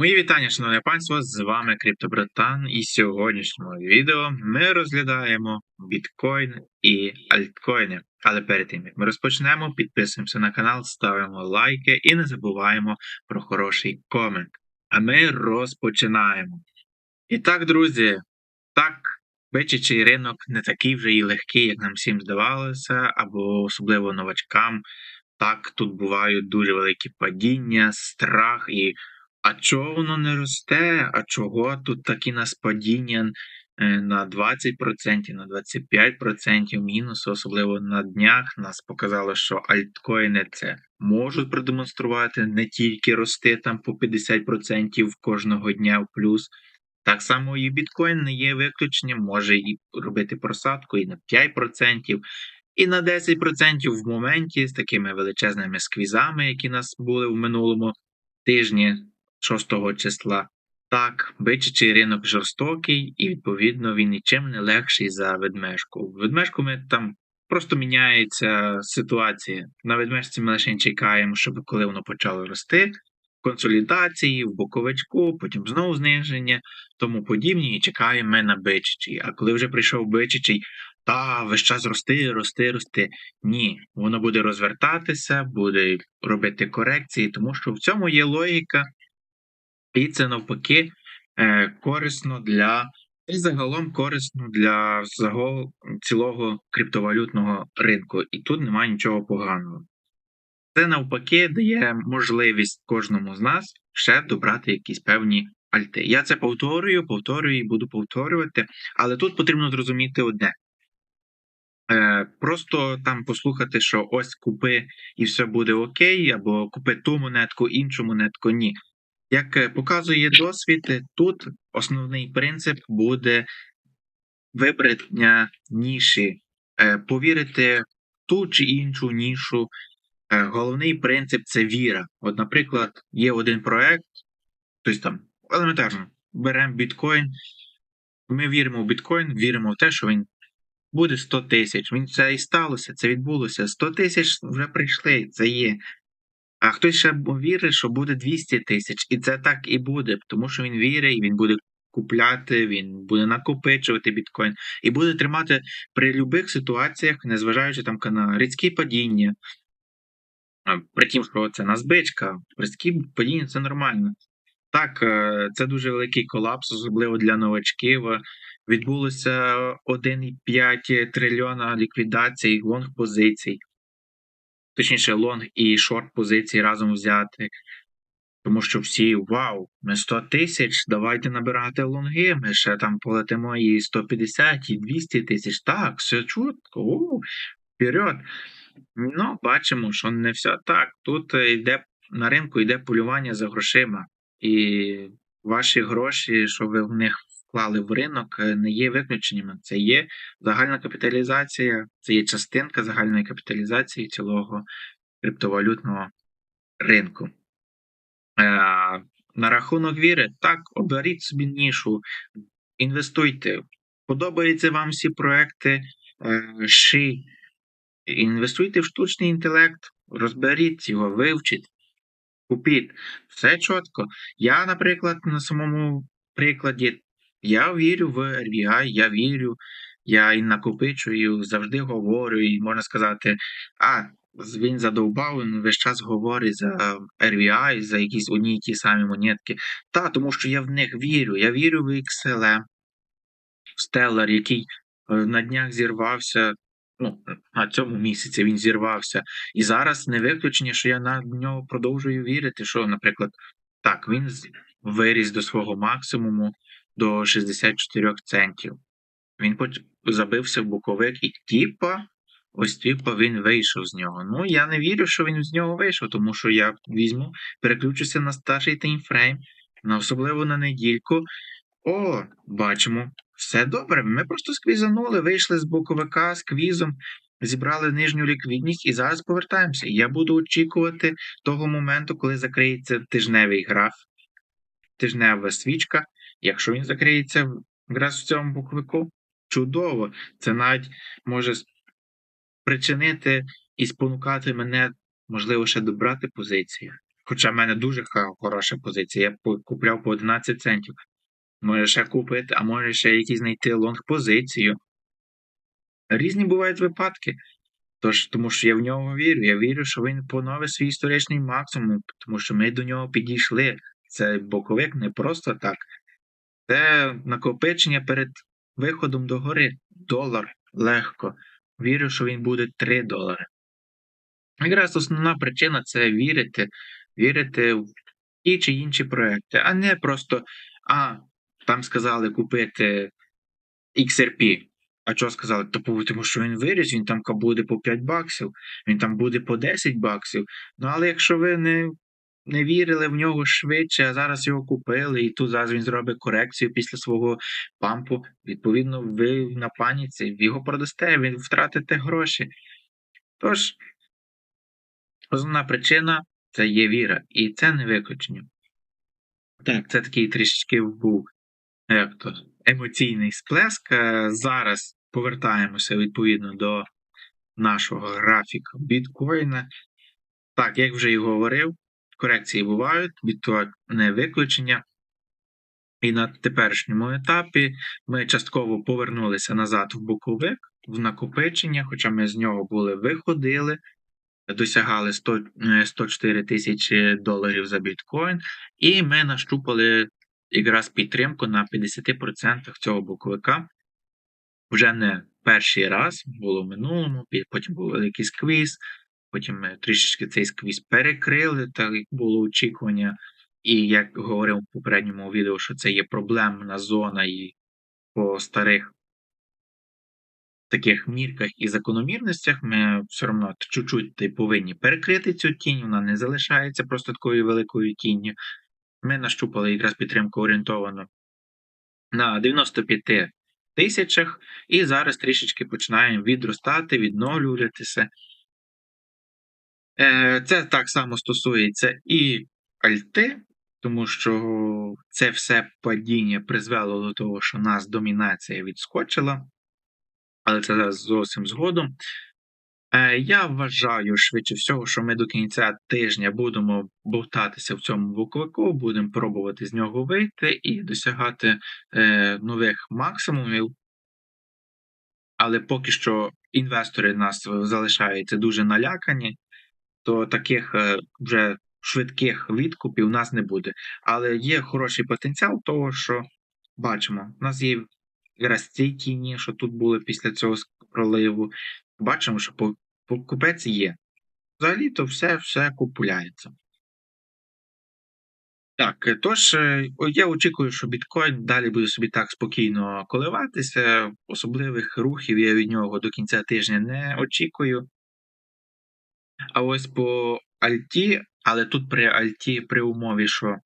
Мої вітання, шановне панство, з вами Криптобратан, і в сьогоднішньому відео ми розглядаємо біткоін і альткоїни. Але перед тим як ми розпочнемо, підписуємося на канал, ставимо лайки і не забуваємо про хороший комент. А ми розпочинаємо. І так, друзі, так, бичачий ринок не такий вже і легкий, як нам всім здавалося, або особливо новачкам. Так, тут бувають дуже великі падіння, страх і. А чого воно не росте? А чого тут такі нас падіння е, на 20%, на 25% мінусу, особливо на днях, нас показало, що альткоїни це можуть продемонструвати не тільки рости там по 50% кожного дня в плюс. Так само і біткоін не є виключенням, може і робити просадку і на 5%, і на 10% в моменті з такими величезними сквізами, які нас були в минулому тижні. 6 числа. Так, бичачий ринок жорстокий, і, відповідно, він нічим не легший за ведмежку. В ведмежку ми там просто міняється ситуація. На ведмежці ми лише чекаємо, щоб коли воно почало рости, консолідації, в боковичку, потім знову зниження, тому подібні, і чекаємо ми на бичачий. А коли вже прийшов бичачий, та весь час рости, рости, рости. Ні, воно буде розвертатися, буде робити корекції, тому що в цьому є логіка. І це навпаки е, корисно для і загалом корисно для загал, цілого криптовалютного ринку. І тут немає нічого поганого. Це навпаки дає можливість кожному з нас ще добрати якісь певні альти. Я це повторюю, повторюю і буду повторювати, але тут потрібно зрозуміти одне. Е, Просто там послухати, що ось купи і все буде окей, або купи ту монетку, іншу монетку. Ні. Як е, показує досвід, тут основний принцип буде вибрання ніші, е, повірити в ту чи іншу нішу. Е, головний принцип це віра. От, наприклад, є один проект, тобто там елементарно, беремо біткоін, ми віримо в біткоін, віримо в те, що він буде 100 тисяч. Він це і сталося, це відбулося. 100 тисяч вже прийшли, це є. А хтось ще вірить, що буде 200 тисяч, і це так і буде, тому що він вірить, він буде купляти, він буде накопичувати біткоін і буде тримати при будь-яких ситуаціях, незважаючи там на різкі падіння. При тім, що це назбичка, різкі падіння це нормально. Так, е, це дуже великий колапс, особливо для новачків. Відбулося 1,5 трильйона ліквідацій лонг позицій точніше, лонг і шорт позиції разом взяти. Тому що всі вау, ми 100 тисяч, давайте набирати лонги, ми ще там полетимо і 150, і 200 тисяч. Так, все чутко, у, вперед. Ну, бачимо, що не все так. Тут йде на ринку йде полювання за грошима. І ваші гроші, що ви в них вклали в ринок, е, не є виключеннями. Це є загальна капіталізація, це є частинка загальної капіталізації цілого криптовалютного ринку. Е, на рахунок віри, так, оберіть собі нішу, інвестуйте. Подобаються вам всі проекти ши. Інвестуйте в штучний інтелект, розберіть його, вивчіть, купіть. Все чітко. Я, наприклад, на самому прикладі я вірю в RBI, я вірю, я і накопичую, завжди говорю, і можна сказати, а, він задовбав, він весь час говорить за RVI, за якісь одні й ті самі монетки. Та, тому що я в них вірю. Я вірю в XLM, в Stellar, який е, на днях зірвався. Ну, на цьому місяці він зірвався. І зараз не виключення, що я на нього продовжую вірити, що, наприклад, так, він виріс до свого максимуму до 64 центів. Він забився в боковик і тіпа, ось тіпа він вийшов з нього. Ну, я не вірю, що він з нього вийшов, тому що я візьму, переключуся на старший таймфрейм, на особливо на недільку. О, бачимо, все добре. Ми просто сквізанули, вийшли з боковика з квізом, зібрали нижню ліквідність і зараз повертаємося. Я буду очікувати того моменту, коли закриється тижневий граф, тижнева свічка. Якщо він закриється якраз в цьому буквику, чудово. Це навіть може причинити і спонукати мене, можливо, ще добрати позицію. Хоча в мене дуже хороша позиція. Я купляв по 11 центів. Може ще купити, а може ще якісь знайти лонг-позицію. Різні бувають випадки. Тож, тому що я в нього вірю. Я вірю, що він поновить свій історичний максимум, тому що ми до нього підійшли. Це боковик не просто так. Це накопичення перед виходом до гори. Долар легко. Вірю, що він буде 3 долари. Якраз основна причина це вірити, вірити в ті чи інші проекти, а не просто, а, там сказали купити XRP. А чого сказали? Тому що він виріс, він там буде по 5 баксів, він там буде по 10 баксів. Ну але якщо ви не, не вірили в нього швидше, а зараз його купили, і тут зараз він зробить корекцію після свого пампу, відповідно, ви на паніці, його продасте, ви втратите гроші. Тож, основна причина це є віра, і це не виключення. Так, це такий трішечки був як то, емоційний сплеск. Е, Зараз повертаємося відповідно до нашого графіка біткоїна. Так, як вже і говорив, корекції бувають, біткоін не виключення. І на теперішньому етапі ми частково повернулися назад в боковик, в накопичення, хоча ми з нього були виходили, досягали 100, е, 104 тисячі доларів за біткоін, і ми нащупали якраз підтримку на 50% цього боковика. Вже не перший раз, було в минулому, потім був великий сквіз, потім ми трішечки цей сквіз перекрили, так як було очікування. І як говорив в попередньому відео, що це є проблемна зона і по старих таких мірках і закономірностях, ми все одно чуть-чуть повинні перекрити цю тінь, вона не залишається просто такою великою тінню. Ми нащупали якраз підтримку орієнтовано на 95 тисячах, і зараз трішечки починаємо відростати, відновлюватися. Е, Це так само стосується і альти, тому що це все падіння призвело до того, що нас домінація відскочила, але це зараз зовсім згодом. Е, Я вважаю швидше всього, що ми до кінця тижня будемо бовтатися в цьому боковику, будемо пробувати з нього вийти і досягати е, нових максимумів. Але поки що інвестори нас залишаються дуже налякані, то таких е, вже швидких відкупів у нас не буде. Але є хороший потенціал того, що бачимо, у нас є якраз ці тіні, що тут були після цього проливу. Бачимо, що покупець є. Взагалі то все, все купуляється. Так, е, тож е, я очікую, що біткоін далі буде собі так спокійно коливатися. Особливих рухів я від нього до кінця тижня не очікую. А ось по Альті, але тут при Альті при умові, що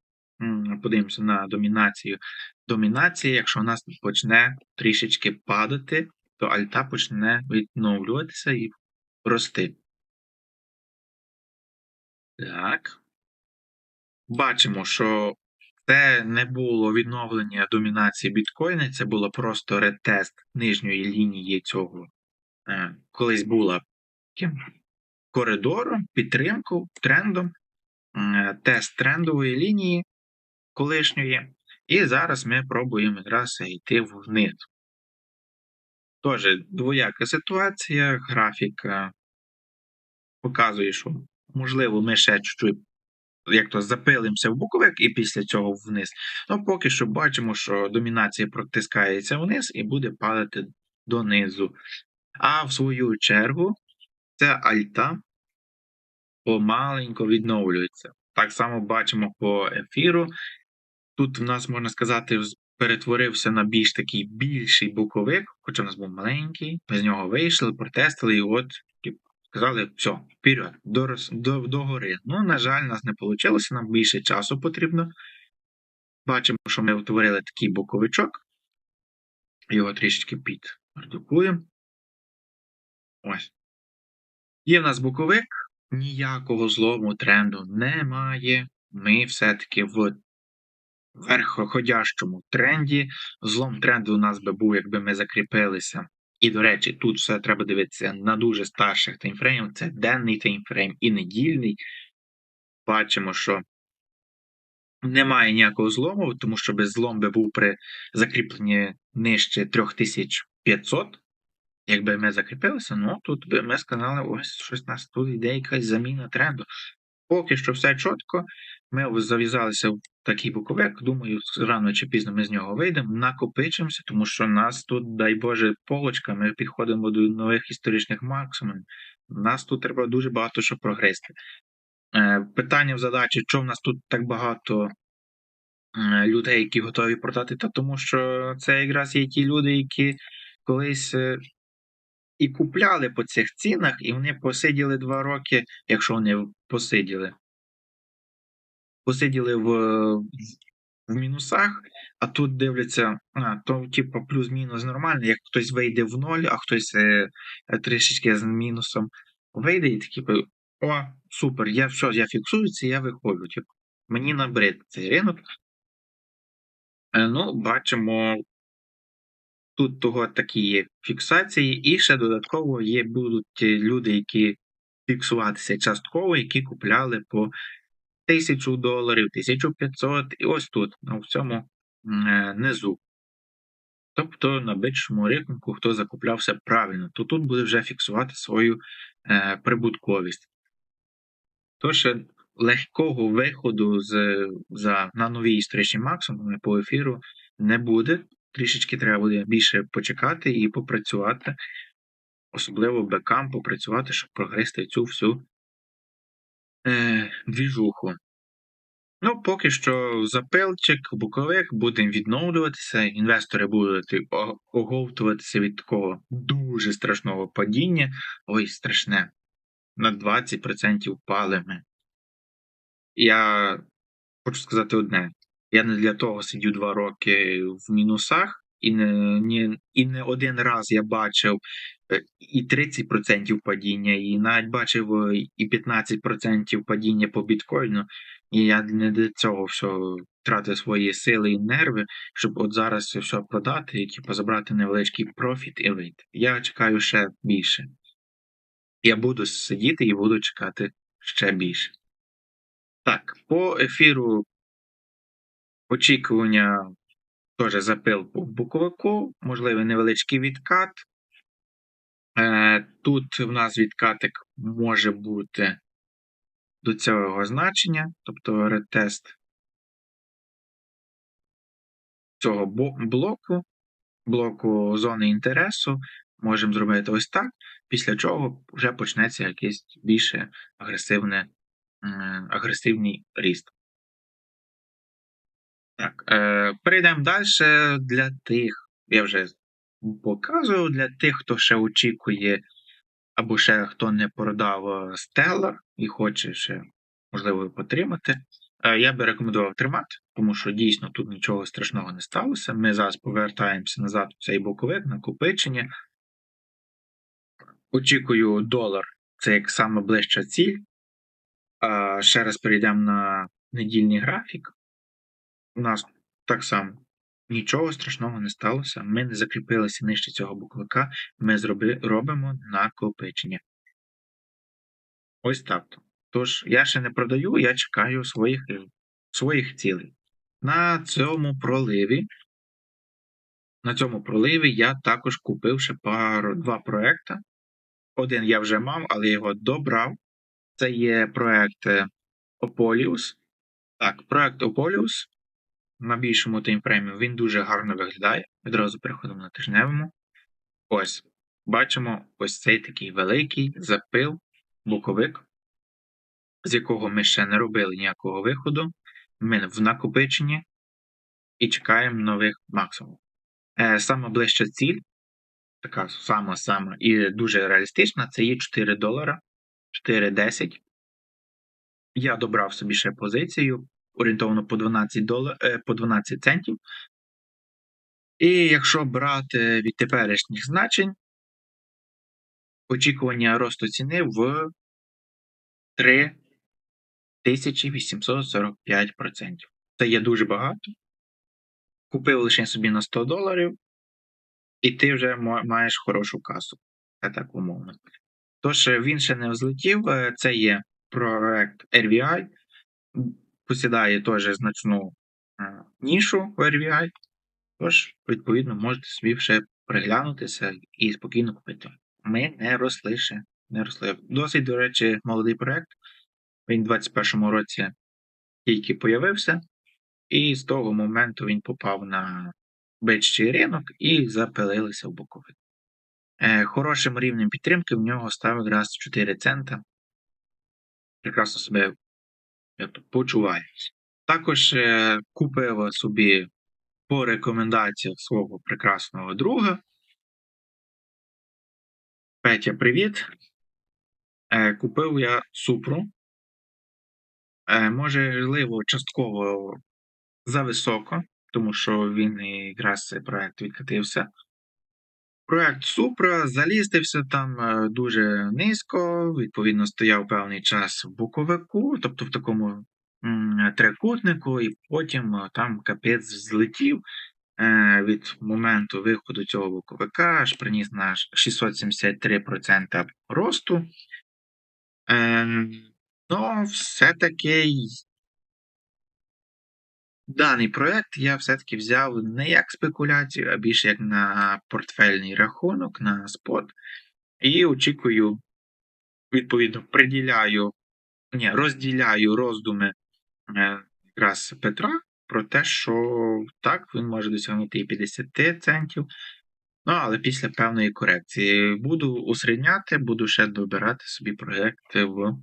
подивимося на домінацію. Домінація, якщо у нас почне трішечки падати, то Альта почне відновлюватися і рости. Так. Бачимо, що це не було відновлення домінації біткоїна, це було просто ретест нижньої лінії цього. е, Колись була таким коридором, підтримкою, трендом, е, тест трендової лінії колишньої. І зараз ми пробуємо якраз йти вниз. Тож, двояка ситуація, графіка показує, що можливо ми ще чуть-чуть як то запилимося в боковик і після цього вниз. Ну, поки що бачимо, що домінація протискається вниз і буде падати донизу. А в свою чергу ця альта помаленько відновлюється. Так само бачимо по ефіру. Тут в нас, можна сказати, перетворився на більш такий більший боковик, хоча в нас був маленький, ми з нього вийшли, протестили, і от типу, сказали, все, вперед, до, до, до гори. Ну, на жаль, нас не вийшло, нам більше часу потрібно. Бачимо, що ми утворили такий боковичок. Його трішечки підредукуємо. Ось. Є в нас боковик, ніякого злому тренду немає. Ми все-таки в верхоходящому тренді. Злом тренду у нас би був, якби ми закріпилися. І, до речі, тут все треба дивитися на дуже старших таймфреймах. Це денний таймфрейм і недільний. бачимо, що немає ніякого злому, тому що без злом би був при закріпленні нижче 3500. Якби ми закріпилися, ну тут би ми сказали, ось щось нас тут йде якась заміна тренду. Поки що все чітко. Ми зав'язалися в такий боковик. Думаю, рано чи пізно ми з нього вийдемо, накопичимося, тому що нас тут, дай Боже, полочка, ми підходимо до нових історичних максимумів. Нас тут треба дуже багато що прогрести. Е, Питання в задачі, що в нас тут так багато е, людей, які готові продати, та тому що це якраз є ті люди, які колись. І купляли по цих цінах, і вони посиділи два роки, якщо вони посиділи. Посиділи в, в мінусах, а тут дивляться, а, то, типу, плюс-мінус нормально, як хтось вийде в ноль, а хтось е, трішечки з мінусом вийде, і такі, о, супер, я все, я фіксуюся, я виходжу. Типу, мені набрид цей ринок. Е, ну, бачимо, тут того такі є фіксації, і ще додатково є будуть люди, які фіксуватися частково, які купляли по 1000 доларів, 1500, і ось тут, на цьому е, низу. Тобто на бичому ринку, хто закуплявся правильно, то тут буде вже фіксувати свою е, прибутковість. Тож е, легкого виходу з, за, на нові історичні максимуми по ефіру не буде. Трішечки треба буде більше почекати і попрацювати, особливо бекам попрацювати, щоб прогрести цю всю е, двіжуху. Ну, поки що запилчик, буковик, будемо відновлюватися. Інвестори будуть оговтуватися від такого дуже страшного падіння. Ой, страшне. На 20% впали ми. Я хочу сказати одне: я не для того сидю два роки в мінусах, і не, ні, і не один раз я бачив е, і 30% падіння, і навіть бачив е, і 15% падіння по біткоїну. І я не для цього все тратив свої сили і нерви, щоб от зараз все продати і типу, забрати невеличкий профіт і вийти. Я чекаю ще більше. Я буду сидіти і буду чекати ще більше. Так, по ефіру очікування теж запил по боковику, можливий невеличкий відкат. Е, Тут в нас відкатик може бути до цього значення, тобто ретест цього блоку, блоку зони інтересу. Можемо зробити ось так, після чого вже почнеться якийсь більше агресивний ріст. Так, е, перейдемо далі для тих, я вже показую, для тих, хто ще очікує, або ще хто не продав е, Stellar і хоче ще, можливо, потримати. Е, я би рекомендував тримати, тому що дійсно тут нічого страшного не сталося. Ми зараз повертаємося назад в цей боковик, накопичення. Очікую долар, це як саме ближча ціль. А ще раз перейдемо на недільний графік. У нас так само нічого страшного не сталося. Ми не закріпилися нижче цього буклика, ми зроби, робимо накопичення. Ось так. Тож, я ще не продаю, я чекаю своїх, своїх цілей. На цьому проливі. На цьому проливі я також купив ще пару два проекти. Один я вже мав, але його добрав. Це є проект е, Ополіус. Так, проект Ополіус на більшому таймфреймі він дуже гарно виглядає. Відразу переходимо на тижневому. Ось, бачимо ось цей такий великий запил, боковик, з якого ми ще не робили ніякого виходу. Ми в накопиченні і чекаємо нових максимумів. Е, сама ближча ціль, така сама-сама і дуже реалістична, це є 4 долара, 4,10. Я добрав собі ще позицію орієнтовно по 12 долар, е, по 12 центів. І якщо брати від теперішніх значень, очікування росту ціни в 3845%. Це є дуже багато. Купив лише собі на 100 доларів, і ти вже маєш хорошу касу. Це так умовно. Тож е, він ще не взлетів. е, Це є проект RVI. Посідає теж значну е, нішу в RVI, тож, відповідно, можете собі ще приглянутися і спокійно купити. Ми не росли ще, не росли. Досить, до речі, молодий проект. Він у 2021 році тільки появився, і з того моменту він попав на бичий ринок і запилилися в боковик. Е, Хорошим рівнем підтримки в нього став якраз 4 цента. Прекрасно себе як. Також е, купив собі по рекомендаціях свого прекрасного друга. Петя, привіт. Е, Купив я супру. Е, Можливо, частково зависоко, тому що він якраз цей проект відкатився. Проект Супра залістився там е, дуже низько, відповідно, стояв певний час в боковику, тобто в такому трикутнику, і потім е, там капець злетів е, від моменту виходу цього боковика, аж приніс на 673% росту. Е, Ну, все-таки Даний проект я все-таки взяв не як спекуляцію, а більше як на портфельний рахунок, на спот. І очікую, відповідно, приділяю, ні, розділяю роздуми е, якраз Петра про те, що так, він може досягнути і 50 центів. Ну, але після певної корекції. Буду усредняти, буду ще добирати собі проекти в,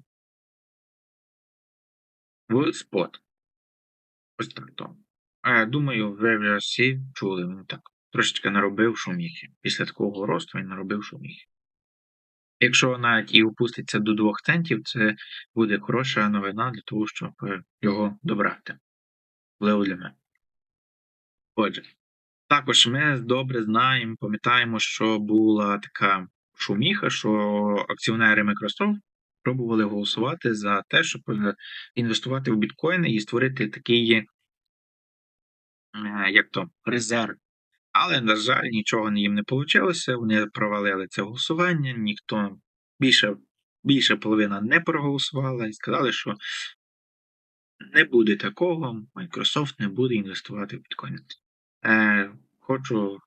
в спот. Ось так то. Е, Думаю, ви всі чули, він так трошечки наробив шуміхи. Після такого росту він наробив шуміхи. Якщо навіть і опуститься до 2 центів, це буде хороша новина для того, щоб е, його добрати. Для мене. Отже, також ми добре знаємо, пам'ятаємо, що була така шуміха, що акціонери Microsoft пробували голосувати за те, щоб е, інвестувати в біткоїни і створити такий, як то, резерв. Але, на жаль, нічого їм не вийшло. Вони провалили це голосування, ніхто більше, більше половина не проголосувала і сказали, що не буде такого, Microsoft не буде інвестувати в біткоїни. Е, Хочу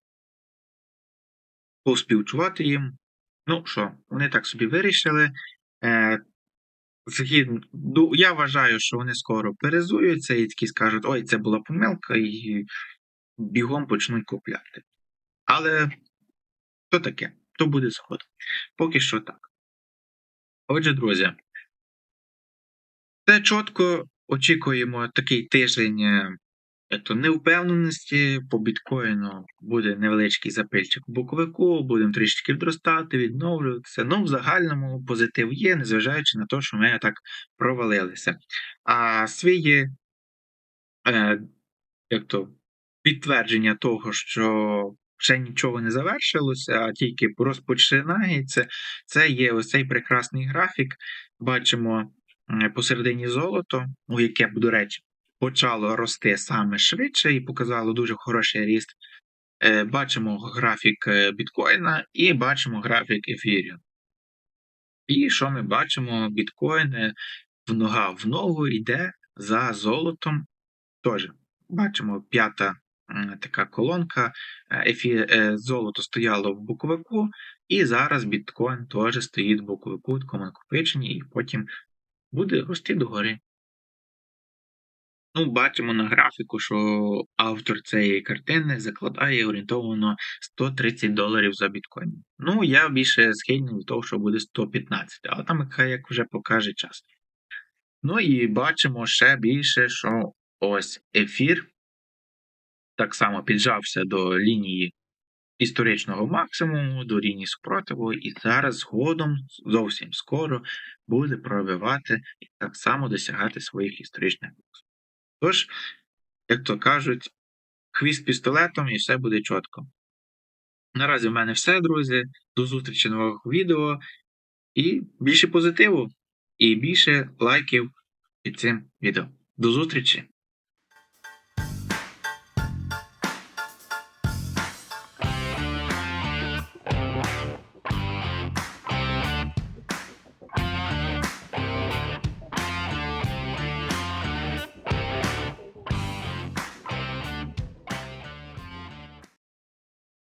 поспівчувати їм. Ну що, вони так собі вирішили. Е, згідно, Я вважаю, що вони скоро перезуються і такі скажуть, ой, це була помилка, і бігом почнуть купляти. Але то таке, то буде згодом. Поки що так. Отже, друзі, це чітко очікуємо такий тиждень е, то невпевненості по біткоїну буде невеличкий запильчик у боковику, будемо трішки відростати, відновлюватися. Ну, в загальному позитив є, незважаючи на те, що ми так провалилися. А свої е, як то, підтвердження того, що ще нічого не завершилося, а тільки розпочинається, це є ось цей прекрасний графік. Бачимо посередині золото, у яке, до речі, почало рости саме швидше і показало дуже хороший ріст. Е, бачимо графік е, біткоїна і бачимо графік ефіріум. І що ми бачимо? Біткоін е, в нога в ногу йде за золотом. Тож, бачимо п'ята така колонка. Ефір, золото стояло в боковику, і зараз біткоін теж стоїть в боковику, в такому накопиченні, і потім буде рости догори. Ну, бачимо на графіку, що автор цієї картини закладає орієнтовано 130 доларів за біткоін. Ну, я більше схильний до того, що буде 115, але там як вже покаже час. Ну і бачимо ще більше, що ось ефір так само піджався до лінії історичного максимуму, до лінії супротиву, і зараз згодом, зовсім скоро, буде пробивати і так само досягати своїх історичних максимумів. Тож, як то кажуть, хвіст пістолетом і все буде чітко. Наразі в мене все, друзі. До зустрічі нових відео. І більше позитиву, і більше лайків під цим відео. До зустрічі!